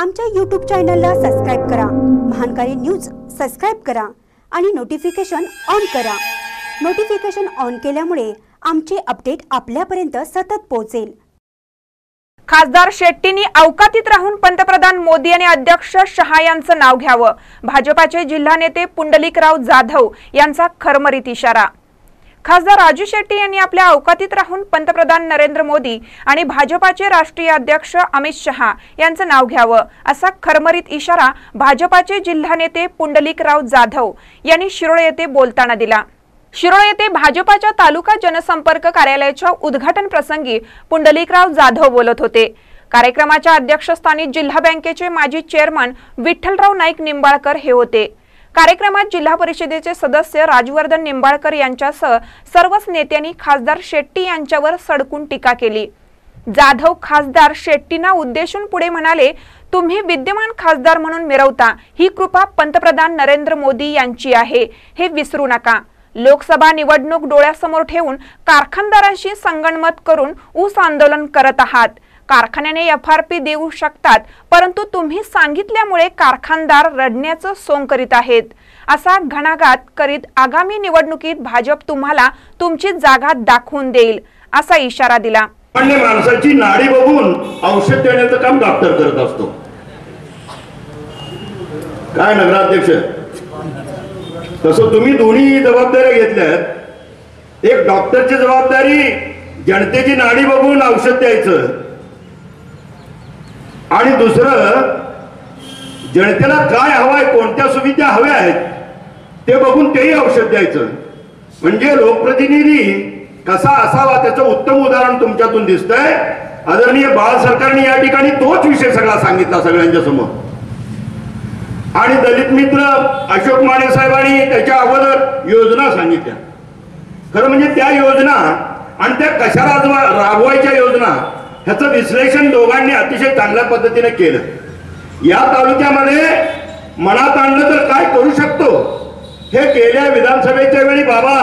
आमच्या यूट्यूब चॅनलला सबस्क्राईब करा. महानकारी न्यूज सबस्क्राईब करा आणि नोटिफिकेशन ऑन करा. नोटिफिकेशन ऑन केल्यामुळे आमचे अपडेट आपल्यापर्यंत सतत पोहोचेल. खासदार शेट्टींनी अवकातीत राहून पंतप्रधान मोदी आणि अध्यक्ष शहा यांचं नाव घ्यावं. भाजपाचे जिल्हा नेते पुंडलिकराव जाधव यांचा खरमरीत इशारा. खासदार राजू शेट्टी यांनी आपल्या अवकातीत राहून पंतप्रधान नरेंद्र मोदी आणि भाजपाचे राष्ट्रीय अध्यक्ष अमित शहा यांचं नाव घ्यावं असा खरमरीत इशारा भाजपाचे जिल्हा नेते पुंडलिकराव जाधव यांनी शिरोळ येथे बोलताना दिला. शिरोळ येथे भाजपाच्या तालुका जनसंपर्क कार्यालयाच्या उद्घाटन प्रसंगी पुंडलिकराव जाधव बोलत होते. कार्यक्रमाच्या अध्यक्षस्थानी जिल्हा बँकेचे माजी चेअरमन विठ्ठलराव नाईक निंबाळकर हे होते. कार्यक्रमात जिल्हा परिषदेचे सदस्य राजवर्धन निंबाळकर यांच्यासह सर्वच नेत्यांनी खासदार शेट्टी यांच्यावर सडकून टीका केली. जाधव खासदार शेट्टींना उद्देशून पुढे म्हणाले तुम्ही विद्यमान खासदार म्हणून मिरवता. ही कृपा पंतप्रधान नरेंद्र मोदी यांची आहे. हे विसरू नका. लोकसभा निवडणूक डोळ्यासमोर ठेवून कारखानदारांशी संगणमत करून ऊस आंदोलन करत आहात. कारखान्याने एफ आर पी देऊ शकतात परंतु तुम्ही सांगितल्यामुळे कारखानदार रडण्याचं सोंग करीत आहेत. असा घणाघात करीत आगामी निवडणुकीत भाजप तुम्हाला तुमची जागा दाखवून देईल असा इशारा दिला. सामान्य माणसाची नाडी बघून औषध देण्याचं काम डॉक्टर करत असतो. काय नगराध्यक्ष? तसं तुम्ही दोन्ही जबाबदाऱ्या घेतल्यात. एक डॉक्टरची जबाबदारी जनतेची नाडी बघून औषध द्यायचं. आणि दुसरं जनतेला काय हवाय कोणत्या सुविधा हव्या आहेत ते बघून तेही औषध द्यायचं. म्हणजे लोकप्रतिनिधी कसा असावा त्याचं उत्तम उदाहरण तुमच्यातून दिसतंय. आदरणीय बाळ सरकारने या ठिकाणी तोच विषय सगळा सांगितला सगळ्यांच्या समोर. आणि दलित मित्र अशोक माने साहेबांनी त्याच्या अगोदर योजना सांगितल्या. खरं म्हणजे त्या योजना आणि त्या कशा राजवा राबवायच्या योजना ह्याचं विश्लेषण दोघांनी अतिशय चांगल्या पद्धतीने केलं. या तालुक्यामध्ये मनात आणलं तर काय करू शकतो? हे गेल्या विधानसभेच्या वेळी बाबा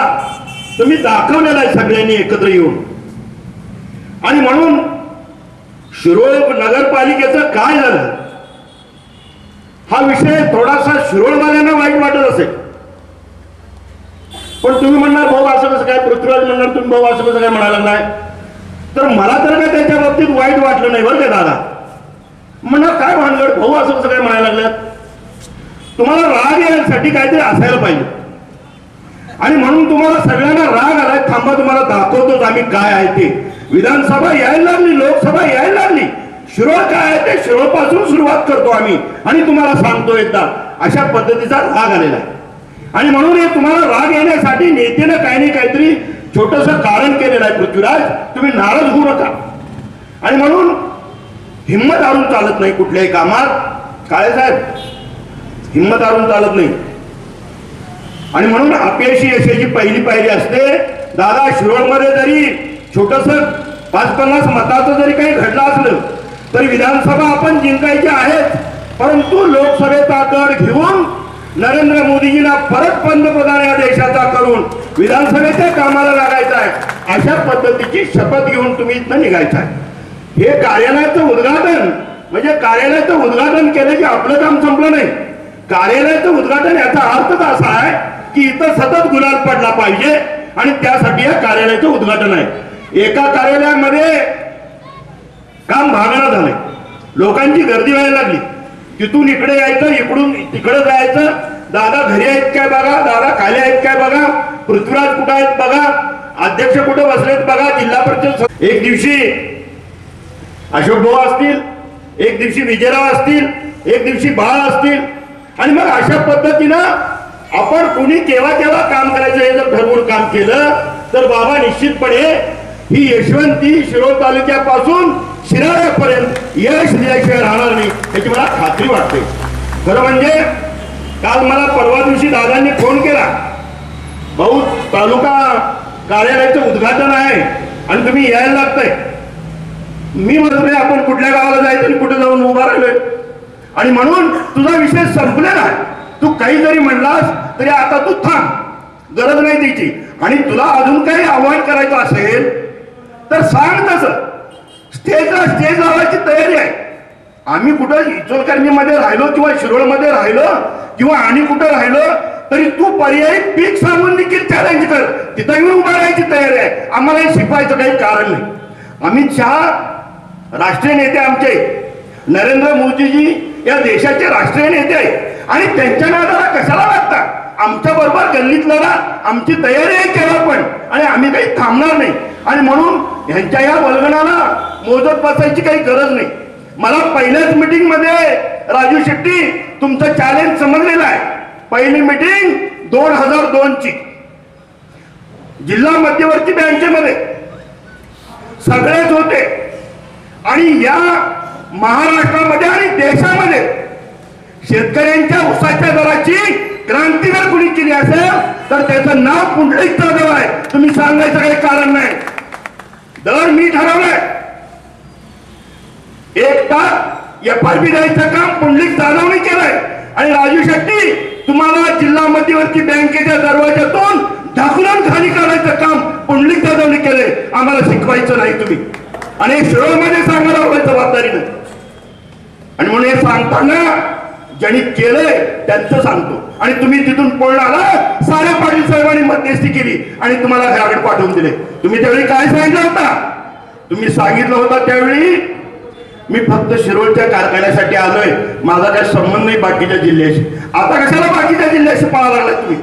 तुम्ही दाखवलेला आहे सगळ्यांनी एकत्र येऊन. आणि म्हणून शिरोळ नगरपालिकेचं काय झालं? हा विषय थोडासा शिरोळवाल्यांना वाईट वाटत असेल. पण तुम्ही म्हणणार भाऊ असं कसं काय? पृथ्वीराज म्हणणार तुम्ही भाऊ असं कसं काय म्हणाला नाही तर मला तर काय त्याच्या बाबतीत वाईट वाटलं नाही बरं का दादा? म्हणा काय भानगड? भाऊ असं कसं काय म्हणायला लागल्यात? तुम्हाला राग येण्यासाठी काहीतरी असायला पाहिजे. आणि म्हणून तुम्हाला सगळ्यांना राग आलाय थांबा तुम्हाला दाखवतोच आम्ही काय आहे ते. विधानसभा यायला लागली लोकसभा यायला लागली. शिरोळ काय आहे ते शिरोळपासून सुरुवात करतो आम्ही. आणि तुम्हाला सांगतो एकदा अशा पद्धतीचा राग आलेला आहे. आणि म्हणून हे तुम्हाला राग येण्यासाठी नेत्यानं काही नाही काहीतरी छोटस कारण केलेलं आहे पृथ्वीराज तुम्ही नाराज होऊ नका. आणि म्हणून हिंमत हारून चालत नाही कुठल्याही कामात. काळे साहेब? हिंमत हारून चालत नाही. आणि म्हणून अपयशी यशाची पहिली पायरी असते दादा शिरोळमध्ये जरी छोटस पाच पन्नास मताचं जरी काही घडलं असलं तरी विधानसभा आपण जिंकायची आहेत. परंतु लोकसभेचा गड घेऊन नरेंद्र मोदीजींना परत पंतप्रधान या देशाचा करून विधानसभेच्या कामाला लागायचं आहे अशा पद्धतीची शपथ घेऊन तुम्ही इथं निघायचं आहे हे कार्यालयाचं उद्घाटन म्हणजे कार्यालयाचं उद्घाटन केलं की आपलं काम संपलं नाही. कार्यालयाचं उद्घाटन याचा अर्थच असा आहे की इथं सतत गुलाल पडला पाहिजे आणि त्यासाठी या कार्यालयाचं उद्घाटन आहे. एका कार्यालयामध्ये काम भागणं झालंय. लोकांची गर्दी व्हायला लागली. तिथून इकडे यायचं इकडून तिकडे जायचं. दादा घरी आहेत काय बघा? दादा खाली आहेत काय बघा? पृथ्वीराज कुठं आहेत बघा. अध्यक्ष कुठं बसलेत बघा जिल्हा परिषद एक दिवशी अशोक भाऊ असतील एक दिवशी विजयराव असतील एक दिवशी बाळ असतील. आणि मग अशा पद्धतीनं आपण कुणी केव्हा केव्हा काम करायचं हे जर ठरवून काम केलं तर बाबा निश्चितपणे ही यशवंती शिरोळ तालुक्यापासून शिराळ्यापर्यंत यश दिल्याशिवाय राहणार नाही याची मला खात्री वाटते. खरं म्हणजे काल मला परवा दिवशी दादांनी फोन केला. भाऊ तालुका कार्यालयाचं उद्घाटन आहे आणि तुम्ही यायला लागताय. मी म्हणतोय आपण कुठल्या गावाला जायचं आणि कुठे जाऊन उभा राहिलोय. आणि म्हणून तुझा विषय संपलेला आहे. तू काही जरी म्हणलास तरी आता तू थांब. गरज नाही त्याची आणि तुला अजून काही आव्हान करायचं असेल तर सांग तसं. स्टेजला स्टेज लावायची तयारी आहे. आम्ही कुठं इचलकरणीमध्ये राहिलो किंवा शिरोळमध्ये राहिलो किंवा आणि कुठं राहिलो तरी तू पर्यायी पीक सांगून देखील चॅलेंज कर. तिथं येऊन उभा राहायची तयारी आहे. आम्हाला हे शिकवायचं काही कारण नाही. अमित शहा राष्ट्रीय नेते आमचे. नरेंद्र मोदीजी या देशाचे राष्ट्रीय नेते आहेत. आणि त्यांच्या नादाला कशाला लागता? आमच्या बरोबर गल्लीत लढा आमची तयारी आहे केव्हा पण. आणि आम्ही काही थांबणार नाही. आणि म्हणून ह्यांच्या या वल्गणाला मोजत बसायची काही गरज नाही. मला पहिल्याच मीटिंगमध्ये राजू शेट्टी तुमचं चॅलेंज समजलेलं आहे. पहिली मीटिंग दोन हजार दोन ची. जिल्हा मध्यवर्ती बँकेमध्ये. सगळेच होते. आणि या महाराष्ट्रामध्ये आणि देशामध्ये शेतकऱ्यांच्या उसाच्या दराची क्रांती जर कुणी केली असेल तर त्याचं नाव कुठलंच जाधव आहे. तुम्ही सांगायचं काही कारण नाही. दर मी ठरवलंय. एक तास एफ आर पी द्यायचं काम पुंडलिक जाधवने केलंय. आणि राजू शेट्टी तुम्हाला जिल्हा मध्यवर्ती बँकेच्या दरवाजातून ढाकलून खाली करायचं काम पुंडलिक जाधवने केलंय. आम्हाला शिकवायचं नाही तुम्ही. आणि शिरोळमध्ये सांगायला हवं जबाबदारीनं. आणि म्हणून हे सांगताना ज्यांनी केलंय त्यांचं सांगतो. आणि तुम्ही तिथून पळून आला साऱ्या पाटील साहेबांनी मध्यस्थी केली आणि तुम्हाला घराकडे पाठवून दिले. तुम्ही त्यावेळी काय सांगितलं होता? तुम्ही सांगितलं होता त्यावेळी मी फक्त शिरोळच्या कारखान्यासाठी आलोय. माझा काही संबंध नाही बाकीच्या जिल्ह्याशी. आता कशाला बाकीच्या जिल्ह्याशी पळायला लागलाय तुम्ही?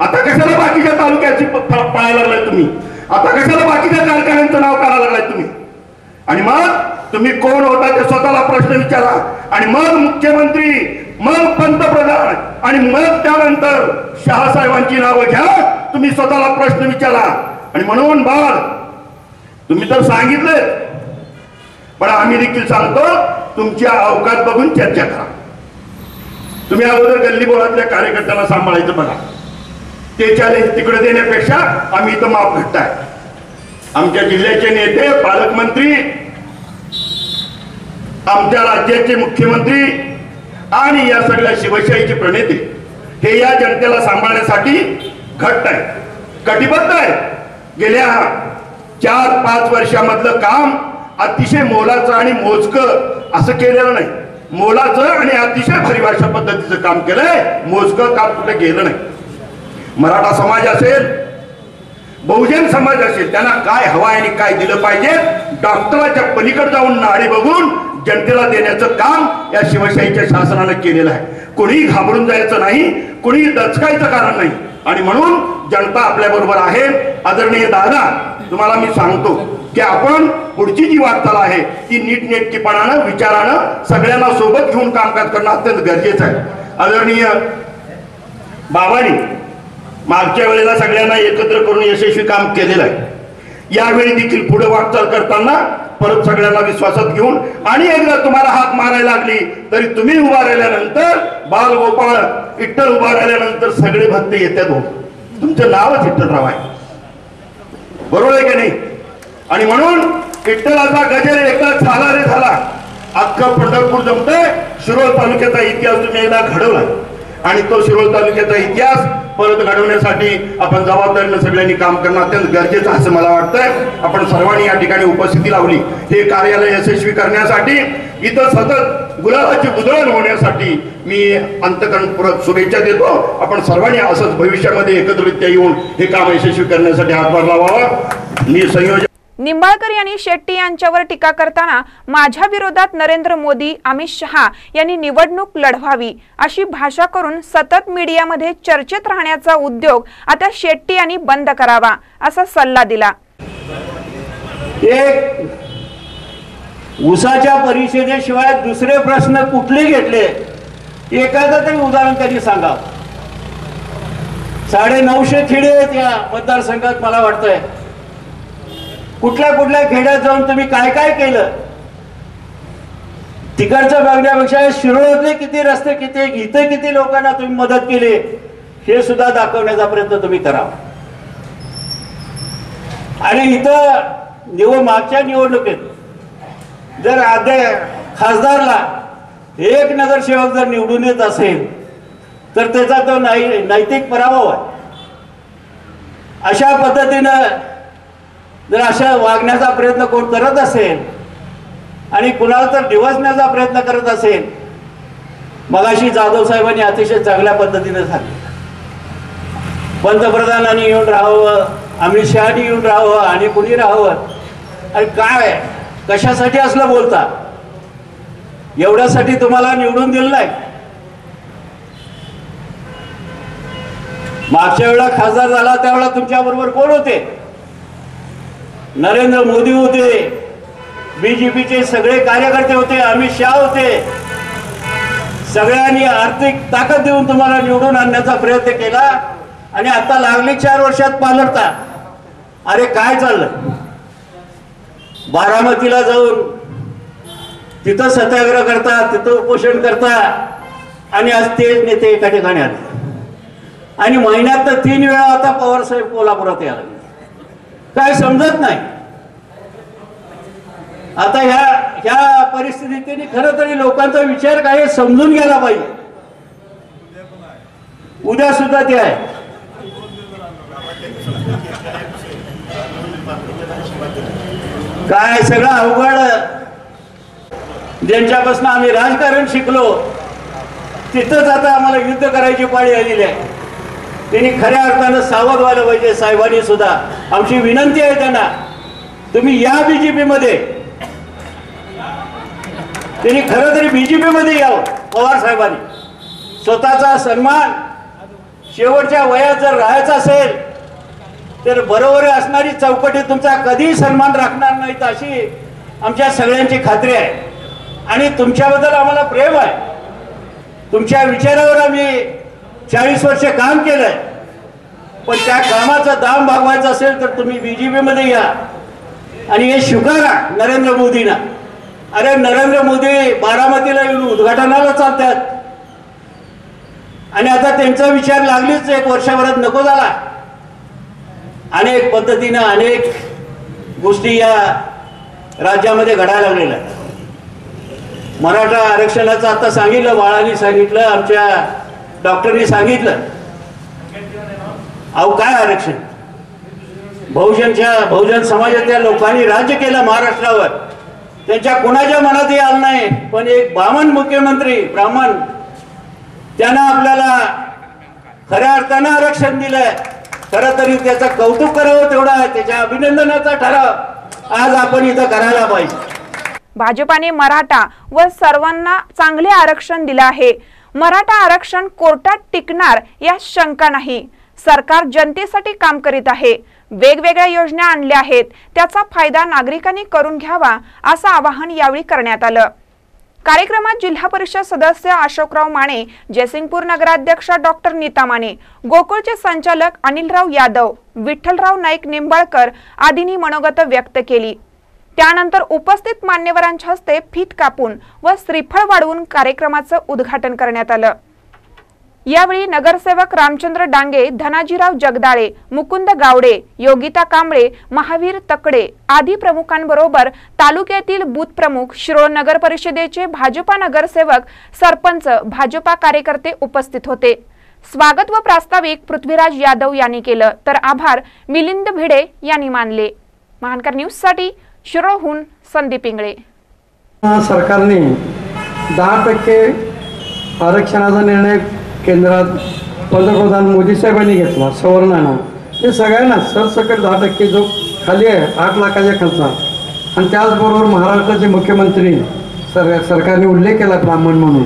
आता कशाला बाकीच्या तालुक्याची पाळायला लागलाय तुम्ही? आता कशाला बाकीच्या कारखान्यांचं नाव काढायला लागलाय तुम्ही? आणि मग तुम्ही कोण होता ते स्वतःला प्रश्न विचारा. आणि मग मुख्यमंत्री मग पंतप्रधान आणि मग त्यानंतर शहासाहेबांची नावं घ्या. तुम्ही स्वतःला प्रश्न विचारा. आणि म्हणून बाळ तुम्ही तर सांगितलं पण आम्ही देखील सांगतो तुमच्या अवकात बघून चर्चा करा. तुम्ही अगोदर गल्ली बोळातल्या कार्यकर्त्याला सांभाळायचं बघा. ते चॅलेंज तिकडे देण्यापेक्षा आम्ही इथं माफ घट्ट आहे आमच्या जिल्ह्याचे नेते पालकमंत्री आमच्या राज्याचे मुख्यमंत्री आणि या सगळ्या शिवशाहीचे प्रणेते हे या जनतेला सांभाळण्यासाठी घट्ट आहे कटिबद्ध आहे गेल्या चार पाच वर्षामधलं काम अतिशय मोलाचं आणि मोजकं असं केलेलं नाही. मोलाचं आणि अतिशय परिभाषा पद्धतीचं काम केलंय मोजकं काम कुठे गेलं नाही. मराठा समाज असेल बहुजन समाज असेल त्यांना काय हवाय आणि काय दिलं पाहिजे डॉक्टराच्या पलीकडे जाऊन नाडी बघून जनतेला देण्याचं काम या शिवशाहीच्या शासनानं केलेलं आहे. कोणी घाबरून जायचं नाही कोणी दचकायचं कारण नाही. आणि म्हणून जनता आपल्या बरोबर आहे. आदरणीय दादा तुम्हाला मी सांगतो की आपण पुढची जी वाटचाल आहे ती नीटनेटकीपणानं विचारानं सगळ्यांना सोबत घेऊन कामकाज करणं अत्यंत गरजेचं आहे. आदरणीय बाबांनी मागच्या वेळेला सगळ्यांना एकत्र करून यशस्वी काम केलेलं आहे. यावेळी देखील पुढे वाटचाल करताना परत सगळ्यांना विश्वासात घेऊन आणि एकदा तुम्हाला हात मारायला लागली तरी तुम्ही उभा राहिल्यानंतर बाल गोपाळ विठ्ठल उभा राहिल्यानंतर सगळे भक्त येतात हो. तुमचं नावच विठ्ठलराव आहे. बरोबर आहे की नाही? आणि म्हणून विठ्ठलाचा गजर एकदा झाला रे झाला. अख्खा पंढरपूर जमतंय. शिरोळ तालुक्याचा इतिहास तुम्ही एकदा घडवला. आणि तो शिरोळ तालुक्याचा इतिहास परत घडवण्यासाठी आपण जबाबदारीनं सगळ्यांनी काम करणं अत्यंत गरजेचं असं मला वाटतंय. आपण सर्वांनी या ठिकाणी उपस्थिती लावली. हे कार्यालय यशस्वी करण्यासाठी इथं सतत गुलाबाची उधळण होण्यासाठी मी अंतकरणपूर्वक शुभेच्छा देतो. आपण सर्वांनी असंच भविष्यामध्ये एकत्रित्या येऊन हे काम यशस्वी करण्यासाठी हातभार लावावा. मी संयोजक निंबाळकर यांनी शेट्टी यांच्यावर टीका करताना माझ्या विरोधात नरेंद्र मोदी अमित शहा यांनी निवडणूक लढवावी अशी भाषा करून सतत मीडियामध्ये चर्चेत राहण्याचा उद्योग आता शेट्टी यांनी बंद करावा असा सल्ला दिला. एक उसाच्या परिषदेशिवाय दुसरे प्रश्न कुठले घेतले? एखादं तरी उदाहरण त्यांनी सांगा. साडे नऊशे खिडे आहेत या मतदारसंघात मला वाटतंय. कुठल्या कुठल्या खेड्यात जाऊन तुम्ही काय काय केलं? तिकडचं बघण्यापेक्षा शिरोळातले किती रस्ते किती इथे किती लोकांना तुम्ही मदत केली हे सुद्धा दाखवण्याचा प्रयत्न तुम्ही करा. आणि इथं निव मागच्या निवडणुकीत जर आधे खासदारला एक नगरसेवक जर निवडून येत असेल तर त्याचा तो नाही नैतिक पराभव आहे. अशा पद्धतीनं जर अशा वागण्याचा प्रयत्न कोण करत असेल आणि कुणाला तर डिवचण्याचा प्रयत्न करत असेल मगाशी जाधव साहेबांनी अतिशय चांगल्या पद्धतीने सांगितलं. पंतप्रधानांनी येऊन राहावं अमित शहानी येऊन राहावं आणि कुणी राहावं? आणि काय? कशासाठी असलं बोलता? एवढ्यासाठी तुम्हाला निवडून दिलं नाही. मागच्या वेळेला खासदार झाला त्यावेळेला तुमच्या बरोबर कोण होते? नरेंद्र मोदी होते बीजेपीचे सगळे कार्यकर्ते होते अमित शहा होते. सगळ्यांनी आर्थिक ताकद देऊन तुम्हाला निवडून आणण्याचा प्रयत्न केला आणि आता लागली चार वर्षात पालटता. अरे काय चाललं? बारामतीला जाऊन तिथं सत्याग्रह करता तिथं उपोषण करता आणि आज तेच नेते एका ठिकाणी आले. आणि महिन्यात तर तीन वेळा आता पवार साहेब कोल्हापुरात यायला लागले. काय समजत नाही. आता ह्या ह्या परिस्थितीने खरं तरी लोकांचा विचार काय समजून घ्यायला पाहिजे. उद्या सुद्धा ते आहे. काय सगळं अवघड. ज्यांच्यापासून आम्ही राजकारण शिकलो तिथंच आता आम्हाला युद्ध करायची पाळी आलेली आहे. त्यांनी खऱ्या अर्थानं सावध व्हायला पाहिजे साहेबांनी सुद्धा. आमची विनंती आहे त्यांना. तुम्ही या बीजेपी मध्ये. त्यांनी खरं तरी बीजेपी मध्ये यावं पवार साहेबांनी. स्वतःचा सन्मान शेवटच्या वयात जर राहायचा असेल तर बरोबर असणारी चौकटी तुमचा कधीही सन्मान राखणार नाहीत अशी आमच्या सगळ्यांची खात्री आहे. आणि तुमच्याबद्दल आम्हाला प्रेम आहे. तुमच्या विचारावर आम्ही चाळीस वर्ष काम केलंय. पण त्या कामाचा दाम भागवायचा असेल तर तुम्ही बीजेपी मध्ये या. आणि हे स्वीकारा नरेंद्र मोदींना. अरे नरेंद्र मोदी बारामतीला येऊन उद्घाटनाला चालतात. आणि आता त्यांचा विचार लागलीच एक वर्षभरात नको झाला. अनेक पद्धतीनं अनेक गोष्टी या राज्यामध्ये घडायला लागलेल्या आहेत. मराठा आरक्षणाचं आता सांगितलं बाळांनी सांगितलं आमच्या डॉक्टरनी सांगितलं. अहो काय आरक्षण? बहुजनच्या बहुजन समाजातल्या लोकांनी राज्य केलं महाराष्ट्रावर. त्यांच्या कुणाच्या मनातही आलं नाही. पण एक ब्राह्मण मुख्यमंत्री ब्राह्मण त्यानं आपल्याला खऱ्या अर्थानं आरक्षण दिलंय. खरं तरी त्याचं कौतुक करावं तेवढं त्याच्या अभिनंदनाचा ठराव आज आपण इथं करायला पाहिजे. भाजपाने मराठा व सर्वांना चांगले आरक्षण दिलं आहे. मराठा आरक्षण कोर्टात टिकणार या शंका नाही. सरकार जनतेसाठी काम करीत आहे. वेगवेगळ्या योजना आणल्या आहेत. त्याचा फायदा नागरिकांनी करून घ्यावा असं आवाहन यावेळी करण्यात आलं. कार्यक्रमात जिल्हा परिषद सदस्य अशोकराव माने जयसिंगपूर नगराध्यक्ष डॉक्टर नीता माने गोकुळचे संचालक अनिलराव यादव विठ्ठलराव नाईक निंबाळकर आदींनी मनोगत व्यक्त केली. त्यानंतर उपस्थित मान्यवरांच्या हस्ते फीत कापून व श्रीफळ वाढवून कार्यक्रमाचं उद्घाटन करण्यात आलं. यावेळी नगरसेवक रामचंद्र डांगे धनाजीराव जगदाळे मुकुंद गावडे योगिता कांबळे महावीर तकडे आदी प्रमुखांबरोबर तालुक्यातील बूथ प्रमुख शिरोळ नगर परिषदेचे भाजपा नगरसेवक सरपंच भाजपा कार्यकर्ते उपस्थित होते. स्वागत व प्रास्ताविक पृथ्वीराज यादव यांनी केलं. तर आभार मिलिंद भिडे यांनी मानले. महानकर न्यूजसाठी शिरोहून संदीप इंगळे सरकारने दहा टक्के आरक्षणाचा निर्णय केंद्रात पंतप्रधान मोदी साहेबांनी घेतला सवर्णानं. हे सगळ्यांना सरसकट दहा टक्के जो खाली आहे आठ लाखाच्या खर्चात. आणि त्याचबरोबर महाराष्ट्राचे मुख्यमंत्री सर सरकारने उल्लेख केला ब्राह्मण म्हणून.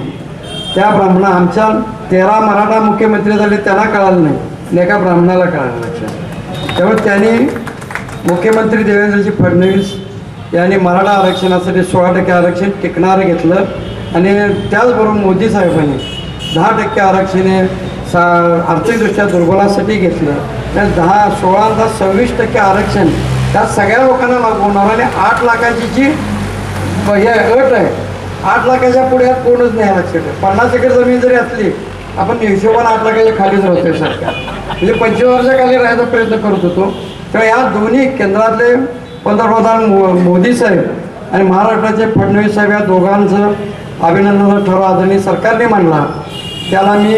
त्या ब्राह्मणा आमच्या तेरा मराठा मुख्यमंत्री झाले त्यांना कळालं नाही. आणि एका ब्राह्मणाला कळालं लक्षात. त्यामुळे त्यांनी मुख्यमंत्री देवेंद्रजी फडणवीस यांनी मराठा आरक्षणासाठी सोळा टक्के आरक्षण टिकणारं घेतलं. आणि त्याचबरोबर मोदी साहेबांनी दहा टक्के आरक्षण हे सा आर्थिकदृष्ट्या दुर्बलासाठी घेतलं. त्या दहा सोळा दहा सव्वीस टक्के आरक्षण त्या सगळ्या लोकांना लागू होणार आणि आठ लाखाची जी हे अट आहे आठ लाखाच्या पुढे कोणच नाही आरक्षण पन्नास एकर जमीन जरी असली आपण हिशोबाने आठ लाखाच्या खालीच राहतोय सरकार म्हणजे पंचवीस वर्षाखाली राहायचा प्रयत्न करत होतो. तेव्हा या दोन्ही केंद्रातले पंतप्रधान मो मोदी साहेब आणि महाराष्ट्राचे फडणवीस साहेब या दोघांचं अभिनंदनाचा ठराव आदरणीय सरकारने मांडला त्याला मी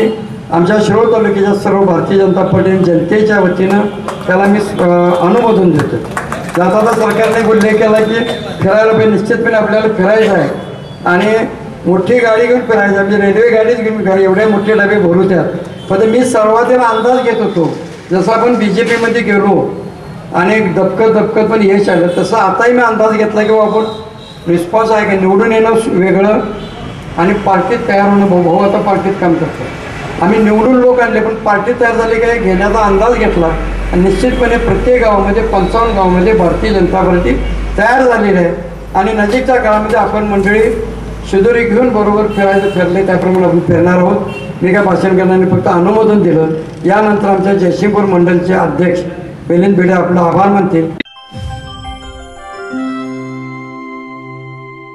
आमच्या शिरोळ तालुक्याच्या सर्व भारतीय जनता पार्टी जनतेच्या वतीनं त्याला मी अनुमोदन देतो. तर सरकारने उल्लेख केला की फिरायला पण निश्चितपणे आपल्याला फिरायचं आहे. आणि मोठी गाडी घेऊन फिरायचं म्हणजे रेल्वे गाडीच घेऊन फिरायला एवढे मोठे डबे भरू त्यात. पण मी सर्वातीला अंदाज घेत होतो. जसं आपण बी जे पीमध्ये गेलो आणि दबकत दबकत पण यश आलं. तसं आताही मी अंदाज घेतला की बाबा आपण रिस्पॉन्स आहे का? निवडून येणं वेगळं आणि पार्टीत तयार होणं भाऊ. भाऊ आता पार्टीत काम करतो आम्ही निवडून लोक आणले पण पार्टी तयार झाली काय घेण्याचा अंदाज घेतला. आणि निश्चितपणे प्रत्येक गावामध्ये पंचावन्न गावामध्ये भारतीय जनता पार्टी तयार झालेली आहे. आणि नजीकच्या काळामध्ये आपण मंडळी शिदोरी घेऊन बरोबर फिरायचं फिरले त्याप्रमाणे आपण फिरणार आहोत. मी काय भाषण करण्याने फक्त अनुमोदन दिलं. यानंतर आमच्या जयसिंगपूर मंडलचे अध्यक्ष मिलिंद भिडे आपला आभार मानतील